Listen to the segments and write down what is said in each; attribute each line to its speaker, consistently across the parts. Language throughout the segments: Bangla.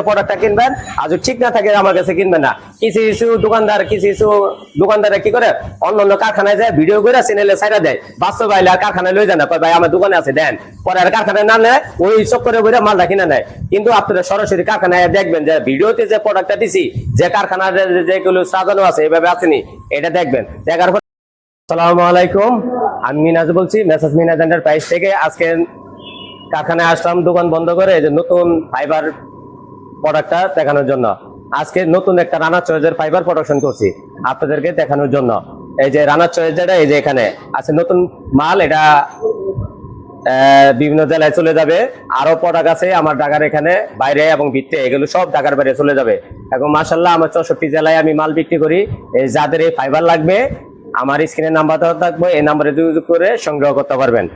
Speaker 1: প্রোডাক্টটা কিনবেন। আর যদি ঠিক না থাকে, আমার কাছে কিনবেন না। কিছু কিছু দোকানদার, কিছু কিছু দোকানদারে কি করে অন্য অন্য কারখানায় যায়, ভিডিও করে চ্যানেলে সাইডা দেয়। বাস্তব আইলে আর কারখানায় লই যায় না। ভাই, আমার দোকানে আছে, দেন। পরে আর কারখানায় না নেয়, ওই চক্করে বইরা মালটা কিনে নেয়। কিন্তু আপনারা সরাসরি কারখানায় দেখবেন যে, ভিডিওতে যে প্রোডাক্টটা দিছি, যে কারখানার যেগুলো সাজানো আছে, এভাবে আসেনি, এটা দেখবেন। দেখার পর আসসালামু আলাইকুম। আমি মিনাজ বলছি, মেসাজ মিনাজ এন্টারপ্রাইজ থেকে আজকে কারখানায় আসলাম, দোকান বন্ধ করে যে নতুন ফাইবার প্রোডাক্টটা দেখানোর জন্য। আজকে নতুন একটা রানা চয়েজের ফাইবার প্রোডাকশন করছি আপনাদেরকে দেখানোর জন্য। এই যে রানা চয়েস যেটা এই যে এখানে আছে নতুন মাল, এটা বিভিন্ন জেলায় চলে যাবে। আরও প্রোডাক্ট আছে আমার ঢাকার এখানে, বাইরে এবং ভিত্তে এগুলো সব ঢাকার বাইরে চলে যাবে। এবং মাসাল্লাহ আমার চৌষট্টি জেলায় আমি মাল বিক্রি করি। এই যাদের এই ফাইবার লাগবে, আমার স্ক্রিনের নাম্বার দেওয়া থাকবে, এই নাম্বারে যোগাযোগ করে সংগ্রহ করতে পারবেন।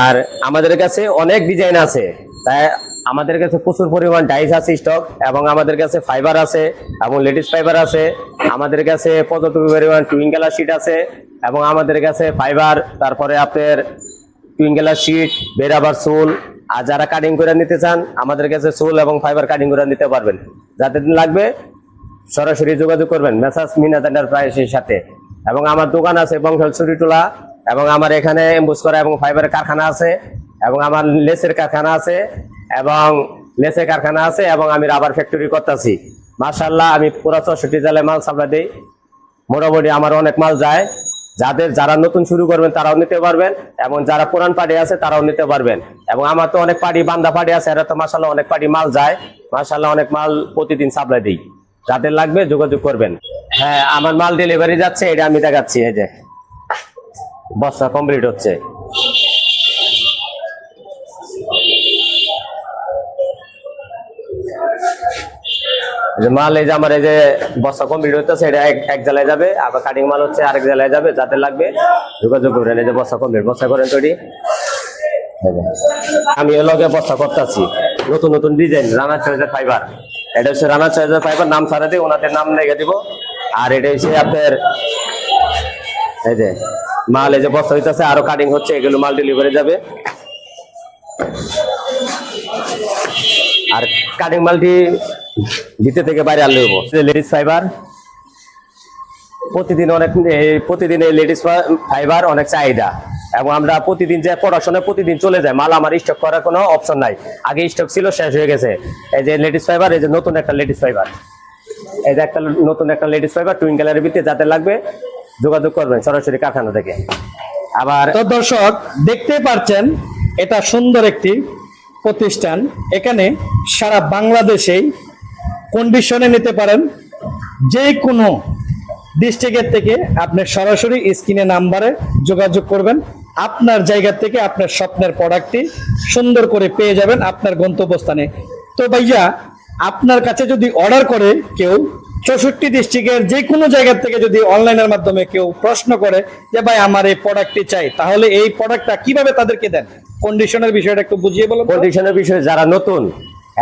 Speaker 1: আর আমাদের কাছে অনেক ডিজাইন আছে। তাই আমাদের কাছে প্রচুর পরিমাণ ডাইস আছে স্টক এবং আমাদের কাছে ফাইবার আছে এবং লেডিস ফাইবার আছে। আমাদের কাছে পর্যাপ্ত পরিমাণ টুইঙ্গেলার শিট আছে এবং আমাদের কাছে ফাইবার, তারপরে আপনার টুইঙ্গেলার শিট বেরাবার সোল আর যারা কাটিং করে নিতে চান, আমাদের কাছে সোল এবং ফাইবার কাটিং করে নিতে পারবেন। যাদের লাগবে সরাসরি যোগাযোগ করবেন মেসাজ মিনাত এন্টারপ্রাইজের সাথে। এবং আমার দোকান আছে বংশাল চুরিটোলা এবং আমার এখানে এম্বুস করা এবং ফাইবারের কারখানা আছে এবং আমার লেসের কারখানা আছে। এবং লেসের কারখানা আছে এবং আমি রাবার ফ্যাক্টরি করতেছি। মার্শাল্লাহ আমি পুরো চৌষট্টি জেলায় মাল সাপ্লাই দিই। মোটামুটি আমার অনেক মাল যায়। যাদের যারা নতুন শুরু করবেন, তারাও নিতে পারবেন। এবং যারা পুরান পার্টি আছে, তারাও নিতে পারবেন। এবং আমার তো অনেক পার্টি বান্দা পার্টি আছে, এরা তো মাসাল্লাহ অনেক পার্টি মাল যায়। মাসাল্লাহ অনেক মাল প্রতিদিন সাপ্লাই দিই। যাদের লাগবে, যোগাযোগ করবেন। হ্যাঁ আমার মাল ডেলিভারি যাচ্ছে, এটা আমি দেখাচ্ছি, এই যে। বস্তা কমপ্লিট হচ্ছে। যে মাল এই যে আমার এই যে বস্তা কমপ্লিট হচ্ছে এটা এক জেলায় যাবে, আবার কাটিং মাল হচ্ছে আরেক জেলায় যাবে যাদের লাগবে। যোগাযোগ করবেন এই যে বস্তা কমপ্লিট বস্তা করেন তৈরি। আমি এর লগে বস্তা করতেছি। নতুন নতুন ডিজাইন রানা চয়েজের ফাইবার এটা হচ্ছে রানা চয়েজের ফাইবার নাম ছাড়া দিয়ে ওনাদের নাম লেগে দিব। আর এটা হচ্ছে আপনার, এই যে, মাল এই যে বস্তা হইতেছে, আরও কাটিং হচ্ছে, এগুলো মাল ডেলিভারি যাবে। আর কাটিং মালটি ভিতর থেকে বাইরে আনলে হব লেডিস ফাইবার। প্রতিদিন অনেক প্রতিদিন এই লেডিস ফাইবার অনেক চাহিদা। এবং আমরা প্রতিদিন যে প্রোডাকশনে প্রতিদিন চলে যায় মাল আমার স্টক করার কোনো অপশন নাই। আগে স্টক ছিল শেষ হয়ে গেছে। এই যে লেডিস ফাইবার এই যে নতুন একটা লেডিস ফাইবার। এই যে একটা নতুন একটা লেডিস ফাইবার টুইন কালারের ভিত্তিতে যাদের লাগবে যোগাযোগ করবেন সরাসরি কারখানা থেকে। আবার
Speaker 2: তো দর্শক দেখতে পাচ্ছেন এটা সুন্দর একটি প্রতিষ্ঠান। এখানে সারা বাংলাদেশেই কন্ডিশনে নিতে পারেন যে কোনো ডিস্ট্রিক্টের থেকে আপনি সরাসরি স্ক্রিনে নাম্বারে যোগাযোগ করবেন। আপনার জায়গা থেকে আপনার স্বপ্নের প্রোডাক্টটি সুন্দর করে পেয়ে যাবেন আপনার গন্তব্যস্থানে। তো ভাইয়া, আপনার কাছে যদি অর্ডার করে কেউ, চৌষট্টি ডিস্ট্রিক্টের যে কোনো জায়গা থেকে যদি অনলাইনের মাধ্যমে কেউ প্রশ্ন করে যে, ভাই, আমার এই প্রোডাক্টটি চাই তাহলে এই প্রোডাক্টটা কীভাবে তাদেরকে দেন? কন্ডিশনের বিষয়টা একটু বুঝিয়ে বলুন
Speaker 1: কন্ডিশনের বিষয়ে যারা নতুন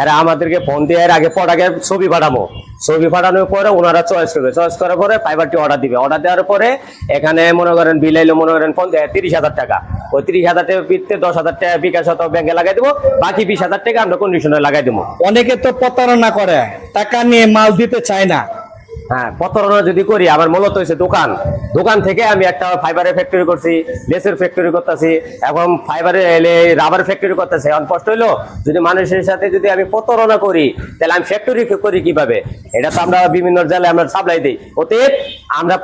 Speaker 1: এরা আমাদেরকে ফোন দিয়ে এর আগে প্রোডাক্টের ছবি পাঠাবো। ছবি পাঠানোর পরে ওনারা চয়েস করবে। চয়েস করার পরে ফাইবারটি অর্ডার দিবে। অর্ডার দেওয়ার পরে এখানে মনে করেন বিল এলো, মনে করেন ফোন দেয় তিরিশ হাজার টাকা। ওই তিরিশ হাজার টাকা পিঠতে দশ হাজার টাকা বিকাশ হতো ব্যাংকে লাগাই দেবো। বাকি বিশ হাজার টাকা আমরা কন্ডিশনে লাগাই দেবো।
Speaker 2: অনেকে তো প্রতারণা করে। টাকা নিয়ে মাল দিতে চায় না।
Speaker 1: হ্যাঁ প্রতারণা যদি করি, আমার মূলত হয়েছে দোকান। দোকান থেকে আমি একটা ফাইবারের ফ্যাক্টরি করছি, লেসের ফ্যাক্টরি করতেছি এবং ফাইবারের রাবার ফ্যাক্টরি করতেছি। এখন কষ্ট হইল, যদি মানুষের সাথে যদি আমি প্রতারণা করি, তাহলে আমি ফ্যাক্টরি করি কীভাবে? এটা তো আমরা বিভিন্ন জেলায় আমরা সাপ্লাই দিই। অতএব, আমরা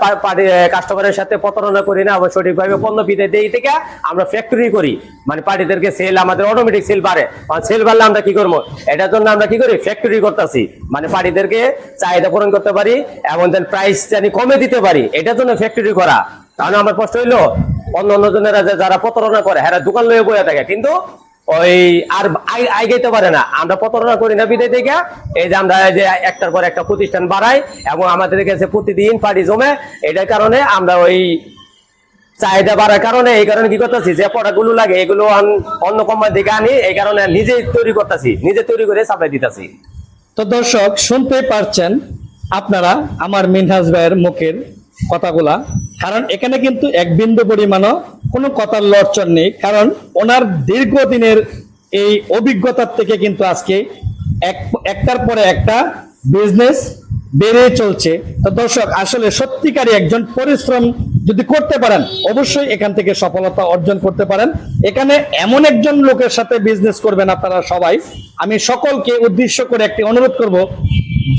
Speaker 1: কাস্টমারের সাথে প্রতারণা করি না, আমরা সঠিকভাবে পণ্য বিদে দিই থেকে আমরা ফ্যাক্টরি করি। মানে পার্টিদেরকে সেল আমাদের অটোমেটিক সেল বাড়ে। সেল বাড়লে আমরা কি করব? এটার জন্য আমরা কি করি? ফ্যাক্টরি করতেছি। মানে পার্টিদেরকে চাহিদা পূরণ করতে পারি এবং দেন প্রাইস জানি কমে দিতে পারি, এটার জন্য ফ্যাক্টরি করা। তাহলে আমার কষ্ট হইল, অন্য অন্য জনেরা যারা প্রতারণা করে হ্যাঁ দোকান লয়ে বয়ে থাকে, কিন্তু ওই আর পারে না। আমরা প্রতারণা করি না, বিদায় থেকে। এই যে আমরা যে একটার পর একটা প্রতিষ্ঠান বাড়াই, এবং আমাদের কাছে প্রতিদিন পার্টি জমে, এটার কারণে আমরা ওই চাহিদা বাড়ার কারণে, এই কারণে কি করতেছি, যে লাগে, এগুলো অন্য কোম্পানি থেকে আনি, এই কারণে নিজেই তৈরি করতেছি, নিজে তৈরি করে সাপ্লাই দিতেছি।
Speaker 2: তো দর্শক শুনতে পারছেন আপনারা আমার মিনহাজ ভাইয়ের মুখের কথাগুলা, কারণ এখানে কিন্তু এক বিন্দু পরিমাণও কোনো কথার লড়চর নেই, কারণ ওনার দীর্ঘদিনের এই অভিজ্ঞতার থেকে কিন্তু আজকে এক, একটার পরে একটা বিজনেস বেড়ে চলছে। তো দর্শক, আসলে সত্যিকারী একজন পরিশ্রম যদি করতে পারেন, অবশ্যই এখান থেকে সফলতা অর্জন করতে পারেন। এখানে এমন একজন লোকের সাথে বিজনেস করবেন আপনারা সবাই। আমি সকলকে উদ্দেশ্য করে একটি অনুরোধ করব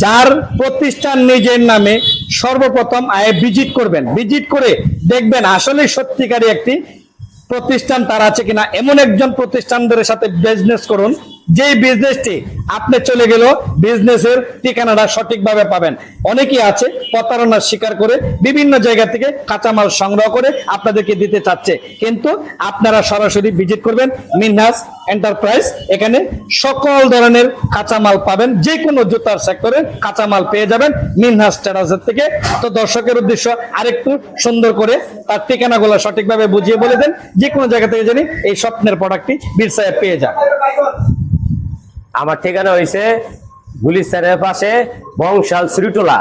Speaker 2: যার প্রতিষ্ঠান নিজের নামে সর্বপ্রথম আয়ে ভিজিট করবেন। ভিজিট করে দেখবেন আসলে সত্যিকারী একটি প্রতিষ্ঠান তার আছে কিনা। এমন একজন প্রতিষ্ঠানদের সাথে বিজনেস করুন যে বিজনেসটি আপনি চলে গেল বিজনেসের ঠিকানাটা সঠিকভাবে পাবেন। অনেকেই আছে প্রতারণার শিকার করে বিভিন্ন জায়গা থেকে কাঁচামাল সংগ্রহ করে আপনাদেরকে দিতে চাচ্ছে। কিন্তু আপনারা সরাসরি ভিজিট করবেন মিনহাস এন্টারপ্রাইজ এখানে সকল ধরনের কাঁচামাল পাবেন। যে কোনো জুতার সেক্টরে কাঁচামাল পেয়ে যাবেন মিনহাস টেরাসের থেকে। তো দর্শকের উদ্দেশ্য আরেকটু সুন্দর করে তার ঠিকানাগুলো সঠিকভাবে বুঝিয়ে বলে দেন। যে কোনো জায়গা থেকে জানি এই স্বপ্নের প্রোডাক্টটি বীর সাহেব পেয়ে যান।
Speaker 1: আমার ঠিকানা হয়েছে গুলিস্তানের পাশে বংশাল শ্রীটোলা।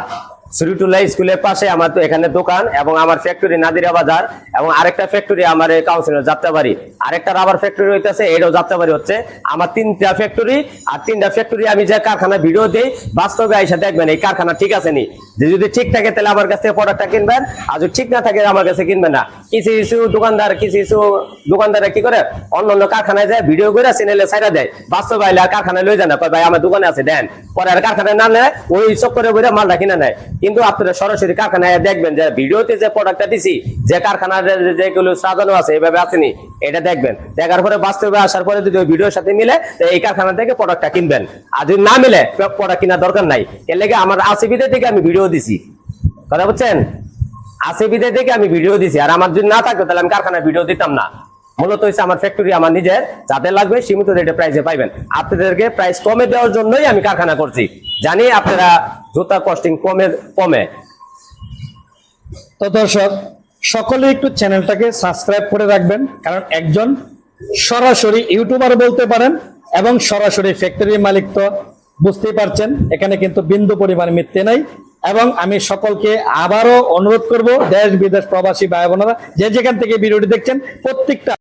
Speaker 1: শ্রীটোলা স্কুলের পাশে আমার তো এখানে দোকান এবং আমার ফ্যাক্টরি নাদিরা বাজার এবং আরেকটা ফ্যাক্টরি আমার এই কাউন্সিলর যাত্রাবাড়ি। আরেকটা রাবার ফ্যাক্টরি হইতেছে এটাও যাত্রাবাড়ি হচ্ছে। আমার তিনটা ফ্যাক্টরি আর তিনটা ফ্যাক্টরি আমি যে কারখানা ভিডিও দিই, বাস্তবে আইসা দেখবেন এই কারখানা ঠিক আছে নি। যে যদি ঠিক থাকে তাহলে আমার কাছ প্রোডাক্টটা কিনবেন আর যদি ঠিক না থাকে আমার কাছে কিনবেন না কিছু কিছু দোকানদার কিছু কিছু দোকানদারে কি করে অন্য অন্য কারখানায় যায় ভিডিও করে চ্যানেলে সাইডা দেয় বাস্তব আইলে আর কারখানায় লই যায় না ভাই আমার দোকানে আছে দেন পরে আর কারখানায় না নেয় ওই চক্করে বইরা মালটা কিনে নেয় কিন্তু আপনারা সরাসরি কারখানায় দেখবেন যে ভিডিওতে যে প্রোডাক্টটা দিছি যে কারখানার যেগুলো সাজানো আছে এইভাবে আসেনি এটা দেখবেন। দেখার পরে বাস্তবে আসার পরে যদি ওই ভিডিওর সাথে মিলে এই কারখানা থেকে প্রোডাক্টটা কিনবেন। আর যদি না মিলে প্রোডাক্ট কেনার দরকার নাই। এর লেগে আমার আসিবিতে থেকে আমি ভিডিও দিছি। কথা বুঝছেন? আসিবিতে থেকে আমি ভিডিও দিছি। আর আমার যদি না থাকতো, তাহলে আমি কারখানায় ভিডিও দিতাম না। মূলত হচ্ছে আমার ফ্যাক্টরি আমার নিজের। যাদের লাগবে, সীমিত রেটে প্রাইসে পাইবেন। আপনাদেরকে প্রাইস কমে দেওয়ার জন্যই আমি কারখানা করছি। জানি আপনারা জুতা কস্টিং কমে কমে।
Speaker 2: তো দর্শক সকলে একটু চ্যানেলটাকে সাবস্ক্রাইব করে রাখবেন, কারণ একজন সরাসরি ইউটিউবার বলতে পারেন এবং সরাসরি ফ্যাক্টরির মালিক তো বুঝতেই পারছেন, এখানে কিন্তু বিন্দু পরিমাণ মিথ্যে নাই। এবং আমি সকলকে আবারও অনুরোধ করব দেশ বিদেশ প্রবাসী ভাই বোনেরা যে যেখান থেকে ভিডিওটি দেখছেন, প্রত্যেকটা